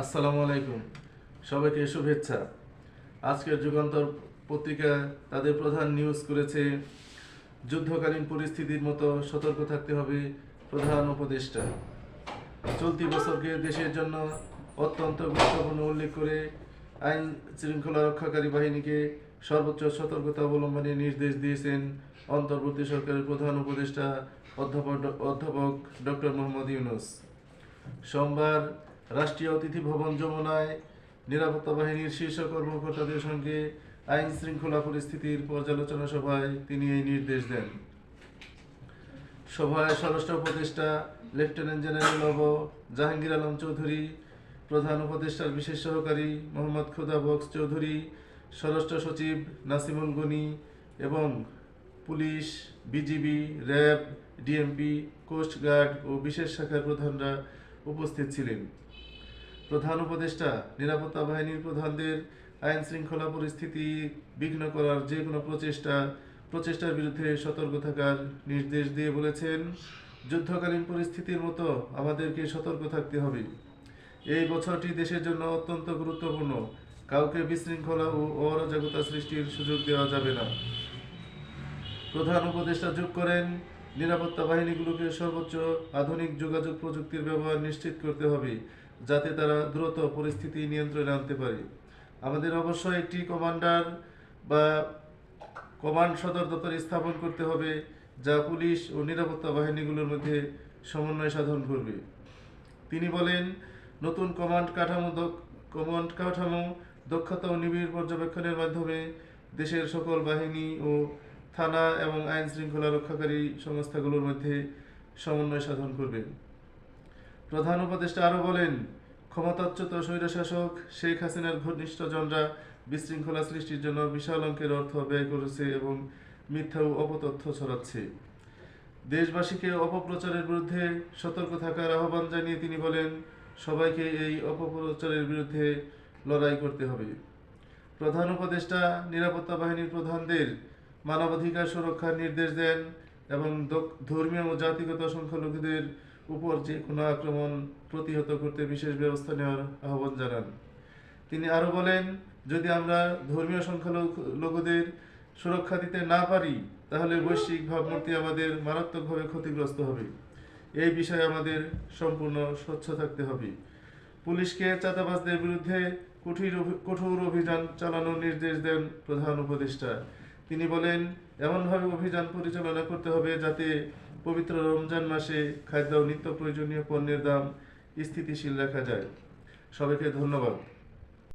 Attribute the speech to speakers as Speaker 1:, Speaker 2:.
Speaker 1: আসসালামু আলাইকুম। সবাইকে শুভেচ্ছা। আজকের যুগান্তর পত্রিকা তাদের প্রধান নিউজ করেছে, যুদ্ধকালীন পরিস্থিতির মতো সতর্ক থাকতে হবে প্রধান উপদেষ্টা। চলতি বছরকে দেশের জন্য অত্যন্ত গুরুত্বপূর্ণ উল্লেখ করে আইন শৃঙ্খলা রক্ষাকারী বাহিনীকে সর্বোচ্চ সতর্কতা অবলম্বনের নির্দেশ দিয়েছেন অন্তর্বর্তী সরকারের প্রধান উপদেষ্টা অধ্যাপক অধ্যাপক ডক্টর মোহাম্মদ ইউনুস। সোমবার রাষ্ট্রীয় অতিথি ভবন যমুনায় নিরাপত্তা বাহিনীর শীর্ষ কর্মকর্তাদের সঙ্গে আইন শৃঙ্খলা পরিস্থিতির পর্যালোচনা সভায় তিনি এই নির্দেশ দেন। সভায় স্বরাষ্ট্র উপদেষ্টা, লেফটেন্যান্ট জেনারেল অব জাহাঙ্গীর আলম চৌধুরী, প্রধান উপদেষ্টার বিশেষ সহকারী মোহাম্মদ খুদা বক্স চৌধুরী, স্বরাষ্ট্র সচিব নাসিমুল গনি এবং police, BGB, RAB, DMP coastguard ও বিশেষ শাখার প্রধানরা উপস্থিত ছিলেন। প্রধান উপদেষ্টা, নিরাপত্তা বাহিনীর প্রধানদের আইন শৃঙ্খলা পরিস্থিতি বিঘ্ন করার যে কোনো প্রচেষ্টা, প্রচেষ্টার বিরুদ্ধে সতর্ক থাকার নির্দেশ দিয়ে বলেছেন, যুদ্ধকালীন পরিস্থিতির মতো আমাদেরকে সতর্ক থাকতে হবে। এই বছরটি দেশের জন্য অত্যন্ত গুরুত্বপূর্ণ। কাউকে বিশৃঙ্খলা ও অরাজকতা সৃষ্টির সুযোগ দেওয়া যাবে না। প্রধান উপদেষ্টা যোগ করেন, নিরাপত্তা বাহিনীগুলোকে সর্বোচ্চ আধুনিক যোগাযোগ প্রযুক্তির ব্যবহার নিশ্চিত করতে হবে। যাতে তারা দ্রুত পরিস্থিতি নিয়ন্ত্রণে আনতে পারে। আমাদের অবশ্যই একটি কমান্ডার বা কমান্ড সদর দপ্তর স্থাপন করতে হবে, যা পুলিশ ও নিরাপত্তা বাহিনীগুলোর মধ্যে সমন্বয় সাধন করবে। তিনি বলেন, নতুন কমান্ড কাঠামো কমান্ড কাঠামো দক্ষতা ও নিবিড় পর্যবেক্ষণের মাধ্যমে দেশের সকল বাহিনী ও থানা এবং আইন শৃঙ্খলা রক্ষাকারী সংস্থাগুলোর মধ্যে সমন্বয় সাধন করবে। প্রধান উপদেষ্টা আরও বলেন, ক্ষমতাচ্যুত স্বৈরশাসক শেখ হাসিনার ঘনিষ্ঠজনরা বিশৃঙ্খলা সৃষ্টির জন্য বিশাল অঙ্কের অর্থ ব্যয় করেছে এবং মিথ্যা ও অপতথ্য ছড়াচ্ছে। দেশবাসীকে অপপ্রচারের বিরুদ্ধে সতর্ক থাকার আহ্বান জানিয়ে তিনি বলেন, সবাইকে এই অপপ্রচারের বিরুদ্ধে লড়াই করতে হবে। প্রধান উপদেষ্টা নিরাপত্তা বাহিনীর প্রধানদের মানবাধিকার সুরক্ষার নির্দেশ দেন এবং ধর্মীয় ও জাতিগত সংখ্যালঘুদের উপর যে কোনো আক্রমণ প্রতিহত করতে বিশেষ ব্যবস্থা নেওয়ার আহ্বান জানান। তিনি আরও বলেন, যদি আমরা ধর্মীয় সংখ্যালঘুদের সুরক্ষা দিতে না পারি, তাহলে বৈশ্বিক ভাবমূর্তি আমাদের মারাত্মকভাবে ক্ষতিগ্রস্ত হবে। এই বিষয়ে আমাদের সম্পূর্ণ স্বচ্ছ থাকতে হবে। পুলিশকে চাঁদাবাজদের বিরুদ্ধে কঠিন কঠোর অভিযান চালানোর নির্দেশ দেন প্রধান উপদেষ্টা। তিনি বলেন, এমনভাবে অভিযান পরিচালনা করতে হবে যাতে পবিত্র রমজান মাসে খাদ্য ও নিত্য প্রয়োজনীয় পণ্যের দাম স্থিতিশীল রাখা যায়। সবাইকে ধন্যবাদ।